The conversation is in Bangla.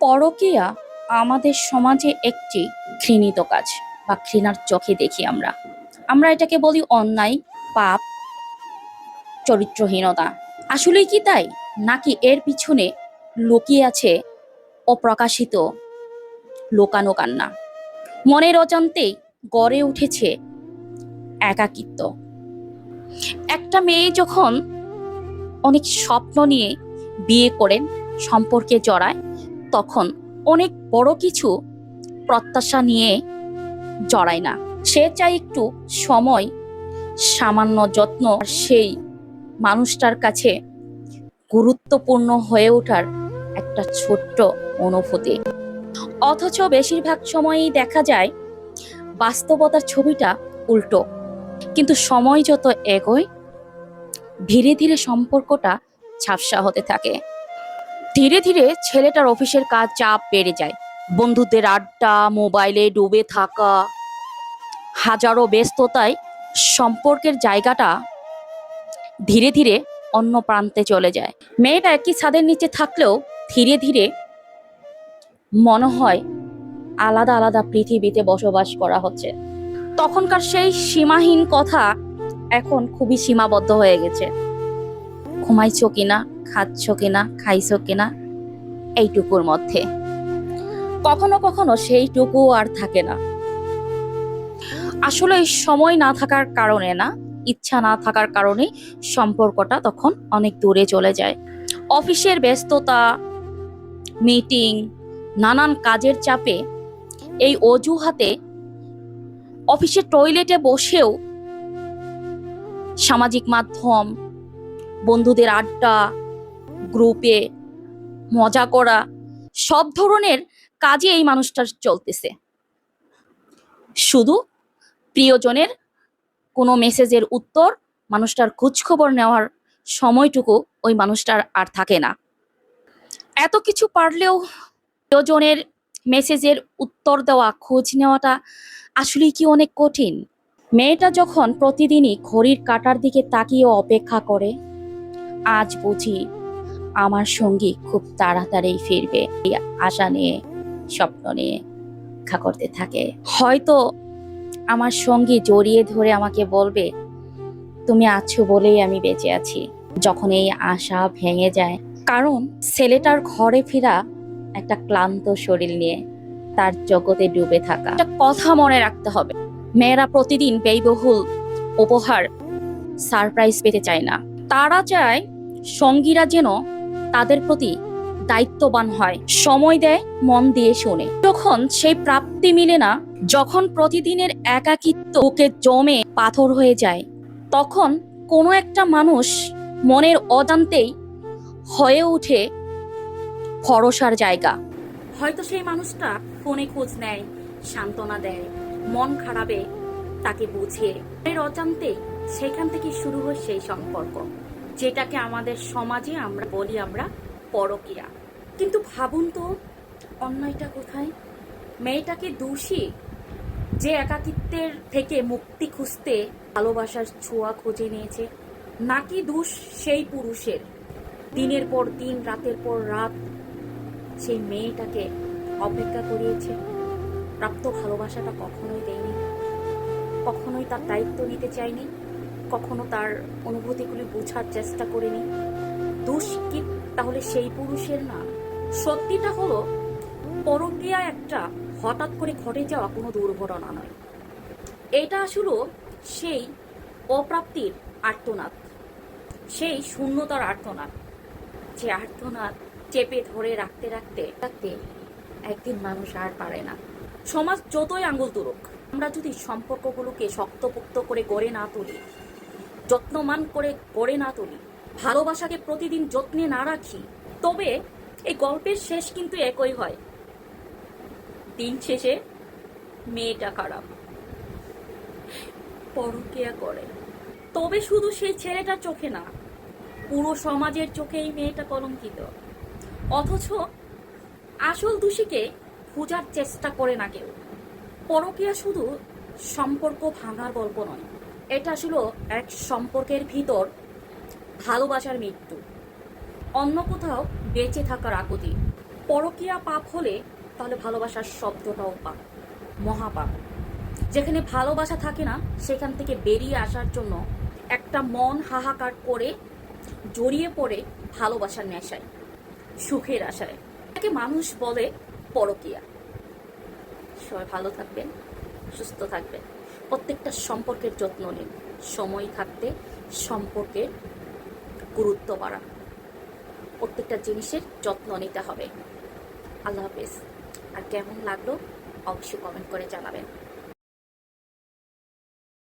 পরকীয়া আমাদের সমাজে একটি ঘৃণিত কাজ বা ঘৃণার চোখে দেখি আমরা। আমরা এটাকে বলি অন্যায়, পাপ, চরিত্রহীনতা। আসলেই কি তাই? নাকি এর পিছনে লুকিয়ে আছে অপ্রকাশিত লোকানো কান্না মনের অজান্তেই গড়ে উঠেছে একাকিত্ব। একটা মেয়ে যখন অনেক স্বপ্ন নিয়ে বিয়ে করেন সম্পর্কে জড়ায় তখন অনেক বড় কিছু প্রত্যাশা নিয়ে জড়ায় না। সে চাই একটু সময়, সামান্য যত্ন সেই মানুষটার কাছে গুরুত্বপূর্ণ হয়ে ওঠার একটা ছোট্ট অনুভূতি। অথচ বেশিরভাগ সময়ই দেখা যায় বাস্তবতার ছবিটা উল্টো। কিন্তু সময় যত এগোয়, ধীরে ধীরে সম্পর্কটা ঝাপসা হতে থাকে। ধীরে ধীরে ছেলেটার অফিসের কাজ চাপ বেড়ে যায়। বন্ধুদের আড্ডা, মোবাইলে ডুবে থাকা, হাজারো ব্যস্ততায় সম্পর্কের জায়গাটা ধীরে ধীরে অন্য প্রান্তে চলে যায়। মেয়েটা একই ছাদের নিচে থাকলেও ধীরে ধীরে মনে হয় আলাদা আলাদা পৃথিবীতে বসবাস করা হচ্ছে। তখনকার সেই সীমাহীন কথা এখন খুবই সীমাবদ্ধ হয়ে গেছে। ঘুমাইছো কিনা? খাচ্ছ কিনা, খাইছো কিনা, এইটুকুর মধ্যে। কখনো কখনো সেইটুকু আর থাকে না। আসলে সময় না থাকার কারণে না, ইচ্ছা না থাকার কারণে সম্পর্কটা তখন অনেক দূরে চলে যায়। অফিসের ব্যস্ততা, মিটিং, নানান কাজের চাপে এই অজুহাতে অফিসের টয়লেটে বসেও সামাজিক মাধ্যম, বন্ধুদের আড্ডা গ্রুপে, মজা করা, সব ধরনের কাজে এই মানুষটার চলতেছে। শুধু প্রিয়জনের কোনো মেসেজের উত্তর, মানুষটার খোঁজখবর নেওয়ার সময়টুকু ওই মানুষটার আর থাকে না। এত কিছু পারলেও প্রিয়জনের মেসেজের উত্তর দেওয়া, খোঁজ নেওয়াটা আসলেই কি অনেক কঠিন? মেয়েটা যখন প্রতিদিনই ঘড়ির কাটার দিকে তাকিয়ে অপেক্ষা করে, আজ বুঝি আমার সঙ্গী খুব তাড়াতাড়ি ফিরবে। এই আশা নিয়ে, স্বপ্ন নিয়ে দেখা করতে থাকে। হয়তো আমার সঙ্গী জড়িয়ে ধরে আমাকে বলবে, তুমি আছো বলেই আমি বেঁচে আছি। যখন এই আশা ভেঙে যায়, কারণ ছেলেটার ঘরে ফেরা একটা ক্লান্ত শরীর নিয়ে তার জগতে ডুবে থাকা। একটা কথা মনে রাখতে হবে, মেয়েরা প্রতিদিন ব্যয়বহুল উপহার সারপ্রাইজ পেতে চায় না। তারা চায় সঙ্গীরা যেন তাদের প্রতি দায়িত্ববান হয়। সময় দেয়, মন দিয়ে শোনে। যখন সেই প্রাপ্তি মিলে না, যখন প্রতিদিনের একাকিত্ব ওকে জমে পাথর হয়ে যায়, তখন কোনো একটা মানুষ মনের অজান্তেই হয়ে ওঠে ভরসার জায়গা। হয়তো সেই মানুষটা ফোনে খোঁজ নেয়, সান্ত্বনা দেয়, মন খারাপে তাকে বুঝিয়ে। এর অজান্তে সেখান থেকে শুরু হয় সেই সম্পর্ক। যেটাকে আমাদের সমাজে আমরা বলি আমরা পরকিয়া। কিন্তু ভাবুন তো অন্যায়টা কোথায়? মেয়েটাকে দোষী, যে একাকিত্বের থেকে মুক্তি খুঁজতে ভালোবাসার ছোঁয়া খুঁজে নিয়েছে, নাকি দোষ সেই পুরুষের? দিনের পর দিন, রাতের পর রাত সেই মেয়েটাকে অপেক্ষা করিয়েছে। প্রাপ্ত ভালোবাসাটা কখনোই দেয়নি, কখনোই তার দায়িত্ব নিতে চায়নি। কখনো তার অনুভূতিগুলি বোঝার চেষ্টা করিনি। দোষ কি? তাহলে সেই পুরুষের না। সত্যিটা হলো পরক্রিয়া একটা হঠাৎ করে ঘটে যাওয়া কোনো দুর্ঘটনা নয়। এটা আসলে সেই অপ্রাপ্তির আর্তনাদ। সেই শূন্যতার আর্তনাদ। যে আর্তনাদ চেপে ধরে রাখতে রাখতে রাখতে একদিন মানুষ আর পারে না। সমাজ যতই আঙ্গুল তুলুক, আমরা যদি সম্পর্কগুলোকে শক্তপোক্ত করে গড়ে না তুলি যত্নমান করে গড়ে না তুলি। ভালোবাসাকে প্রতিদিন যত্নে না রাখি। তবে এই গল্পের শেষ কিন্তু একই হয়। দিন শেষে মেয়েটা খারাপ। পরকিয়া করে। তবে শুধু সেই ছেলেটার চোখে না, পুরো সমাজের চোখে এই মেয়েটা কলঙ্কিত। অথচ আসল দোষীকে খোঁজার চেষ্টা করে না কেউ। পরকিয়া শুধু সম্পর্ক ভাঙার গল্প নয় এটা আসলে এক সম্পর্কের ভিতর ভালোবাসার মৃত্যু। অন্য কোথাও বেঁচে থাকার আকুতি, পরকীয়া পাপ হলে তাহলে ভালোবাসার শব্দটাও পাপ, মহাপাপ। যেখানে ভালোবাসা থাকে না, সেখান থেকে বেরিয়ে আসার জন্য একটা মন হাহাকার করে জড়িয়ে পড়ে ভালোবাসার নেশায়, সুখের আশায়। তাকে মানুষ বলে পরকীয়া। সবাই ভালো থাকবেন, সুস্থ থাকবেন। প্রত্যেকটা সম্পর্কের যত্ন নিন। সময় থাকতে সম্পর্কের গুরুত্ব বাড়ান। প্রত্যেকটা জিনিসের যত্ন নিতে হবে। আল্লাহ হাফেজ। আর কেমন লাগল? অবশ্যই কমেন্ট করে জানাবেন।